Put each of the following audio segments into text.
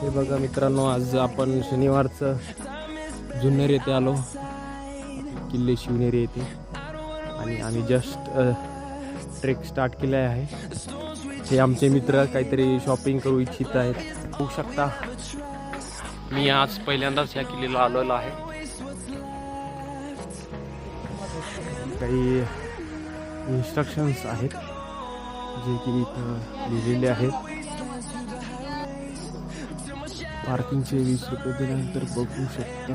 हे बघा मित्रांनो आज आपण शनिवारचं जुन्नर येथे आलो. किल्ले शिवनेरी येथे. आणि आम्ही जस्ट ट्रेक स्टार्ट केले आहे. हे आमचे मित्र काहीतरी शॉपिंग करू इच्छित आहेत. होऊ शकता मी आज पहिल्यांदाच या किल्ल्याला आलेलो आहे. काही इन्स्ट्रक्शन्स आहेत जे की इथं लिहिलेले आहेत. पार्किंगचे वीस रुपये दिल्यानंतर बघू शकता.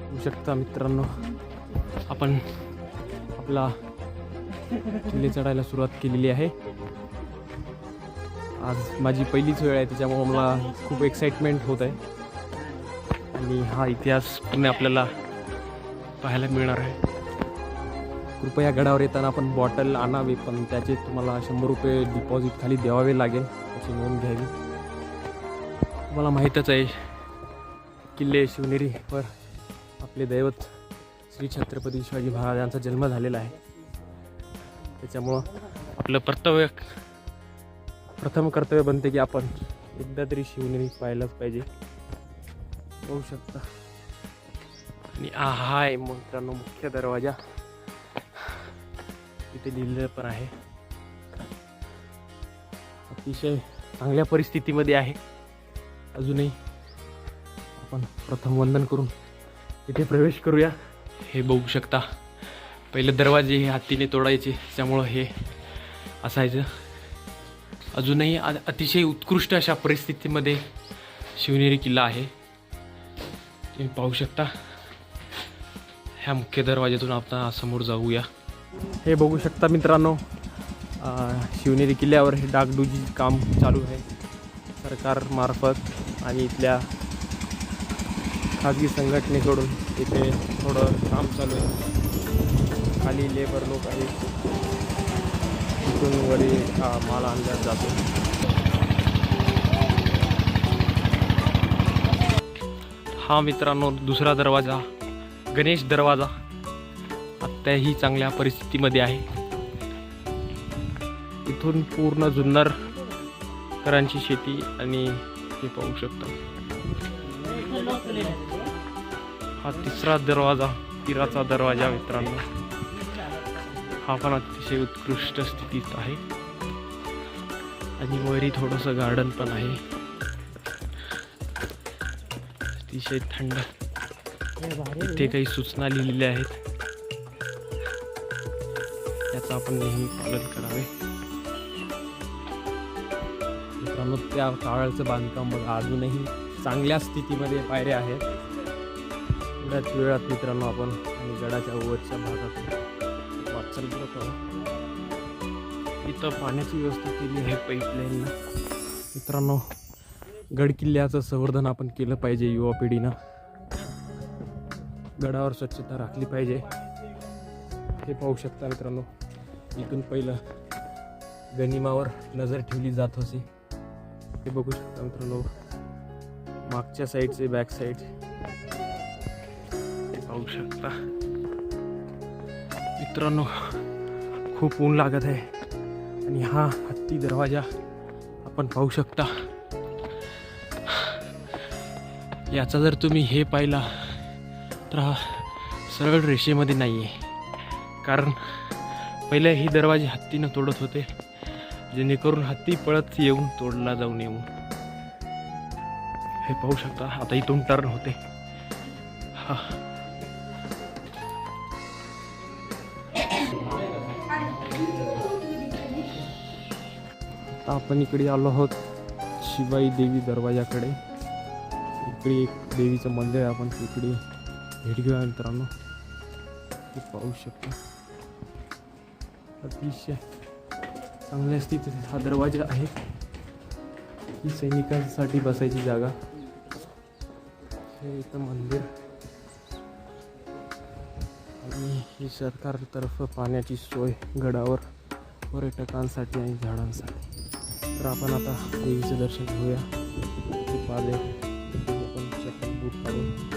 बघू शकता मित्रांनो आपण आपला किल्ले चढायला सुरुवात केलेली आहे. आज माझी पहिलीच वेळ आहे त्याच्यामुळं मला खूप एक्साइटमेंट होत आहे. आणि हा इतिहास पुणे आपल्याला पाहायला मिळणार आहे. कृपया गडावर येताना आपण बॉटल आणावे पण त्याचे तुम्हाला शंभर रुपये डिपॉझिट खाली द्यावे लागेल त्याची नोंद घ्यावी. तुम्हाला माहीतच आहे किल्ले शिवनेरीवर आपले दैवत श्री छत्रपती शिवाजी महाराजांचा जन्म झालेला आहे. त्याच्यामुळं आपलं कर्तव्य प्रथम कर्तव्य बनते की आपण एकदा तरी शिवनेरी पाहायलाच पाहिजे. होऊ शकता. आणि हा आहे मित्रांनो मुख्य दरवाजा. तिथे लिहिलेलं पण आहे. अतिशय चांगल्या परिस्थितीमध्ये आहे. अजूनही आपण प्रथम वंदन करून तिथे प्रवेश करूया. हे बघू शकता. पहिले दरवाजे हे हत्तीने तोडायचे त्यामुळं हे असायचं. अजूनही अतिशय उत्कृष्ट अशा परिस्थितीमध्ये शिवनेरी किल्ला आहे. तुम्ही पाहू शकता. ह्या मुख्य दरवाज्यातून आपण समोर जाऊया. हे बघू शकता मित्रांनो. शिवनेरी किल्ल्यावर हे डागडुजी काम चालू आहे. सरकारमार्फत आणि इथल्या खाजगी संघटनेकडून इथे थोडं काम चालू आहे. खाली लेबर लोक आहेत. तिथून वरी माल आणला जातो. हा मित्रांनो दुसरा दरवाजा. गणेश दरवाजा. आत्ताही चांगल्या परिस्थितीमध्ये आहे. इथून पूर्ण जुन्नर करांची शेती आणि हे पाहू शकता. हा तिसरा दरवाजा तिराचा दरवाजा मित्रांनो. हा पण अतिशय उत्कृष्ट स्थितीत आहे. आणि वरी थोडंसं गार्डन पण आहे. अतिशय थंड. इथे काही सूचना लिहिलेल्या आहेत. त्याचं आपण नेहमी पालन करावे. मित्रांनो त्या काळाचं बांधकाम बघा अजूनही चांगल्या स्थितीमध्ये पायऱ्या आहेत. थोड्याच वेळात मित्रांनो आपण आणि गडाच्या वरच्या भागात वाटचाल करत आहोत. इथं पाण्याची व्यवस्था केली आहे पाईपलाईननं मित्रांनो गडकिल्ल्याचं संवर्धन आपण केलं पाहिजे युवा पिढीनं. गडावर स्वच्छता राखली पाहिजे. हे पाहू शकता मित्रांनो. इथून पहिलं गनिमावर नजर ठेवली जात होती. हे बघू शकता मित्रांनो मागच्या साईडचे बॅक साईड पाहू शकता. मित्रांनो खूप ऊन लागत आहे. आणि हा हत्ती दरवाजा आपण पाहू शकता. याचा जर तुम्ही हे पाहिला तर हा सरळ रेषेमध्ये नाही आहे कारण पहिले ही दरवाजे हत्तीनं तोडत होते. जेणेकरून हत्ती पळत येऊन तोडला जाऊन येऊन हे पाहू शकता आता इथून टर्न होते. हा. आता आपण इकडे आलो आहोत शिवाई देवी दरवाजाकडे. इकडे एक देवीचं मंदिर आहे आपण तिकडे भेट घेऊया मित्रांनो. ते पाहू शकतो. अतिशय चांगल्या स्थितीत हा दरवाजा आहे. ही सैनिकांसाठी बसायची जागा. हे इथं मंदिर. आणि ही सरकारतर्फ पाण्याची सोय गडावर पर्यटकांसाठी आणि झाडांसाठी. तर आपण आता देवीचं दर्शन घेऊया. ते पाले आपण बूट काढून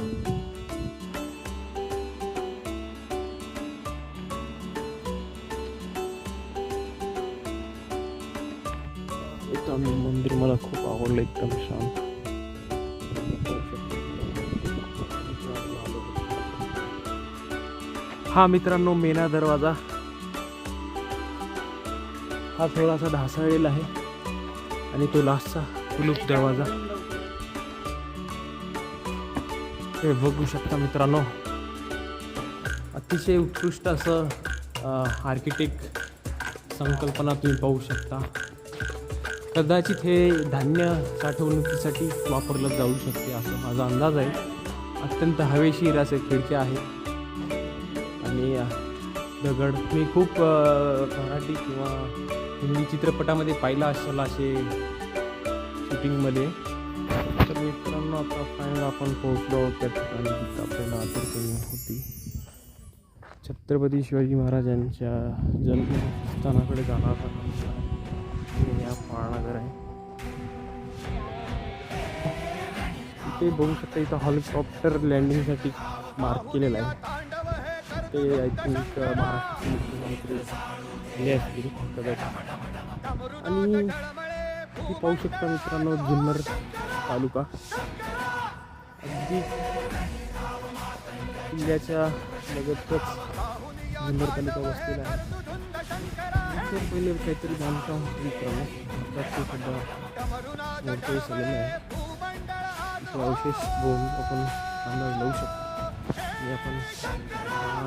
एकदम मंदिर मला खूप आवडलं एकदम शांत हा मित्रांनो मेना दरवाजा. हा थोडासा ढासळलेला आहे. आणि तो लास्टचा कुलूप दरवाजा. हे बघू शकता मित्रांनो. अतिशय उत्कृष्ट असं आर्किटेक्ट संकल्पना तुम्ही पाहू शकता. कदाचित हे धान्य साठवणुकीसाठी वापरलं जाऊ शकते असं माझा अंदाज आहे. अत्यंत हवेशीर असे खिडक्या आहेत. आणि दगड. मी खूप मराठी किंवा हिंदी चित्रपटामध्ये पाहिला असेल असे शूटिंगमध्ये. तर मित्रांनो आता फायनल आपण पोहोचलो त्या ठिकाणी तिथं आपल्याला आदरणी होती. छत्रपती शिवाजी महाराजांच्या जन्मस्थानाकडे जाणार हे या पाळनगर आहे. इथे बघू शकता इथं हॉलिकॉप्टर लँडिंगसाठी मार्क केलेलं आहे. ते आय थिंक महाराष्ट्र मुख्यमंत्री असतील. कदाचित आणि पाहू शकता मित्रांनो जुन्नर तालुका. अगदी किल्ल्याच्या लगतच जुन्नर तालुका बसलेला आहे. पहिले काहीतरी बांधकाम मित्रांनो. आता ते सध्या मोठे झालेलं आहे. इथे अवशेष बघून आपण अंदाज लावू शकतो. आणि आपण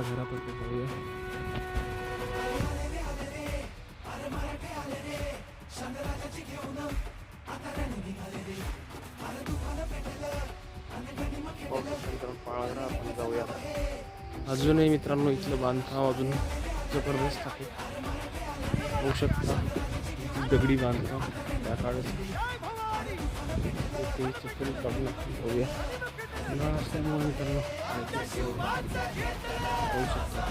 घरापर्यंत जाऊया. जाऊया अजूनही मित्रांनो इथलं बांधकाम अजून जबरदस्त आहे. होऊ शकता. दगडी बांधकाम त्या काळात ते चक्कर काढून आपण उन्हाळा असल्यामुळे मित्रांनो होऊ शकता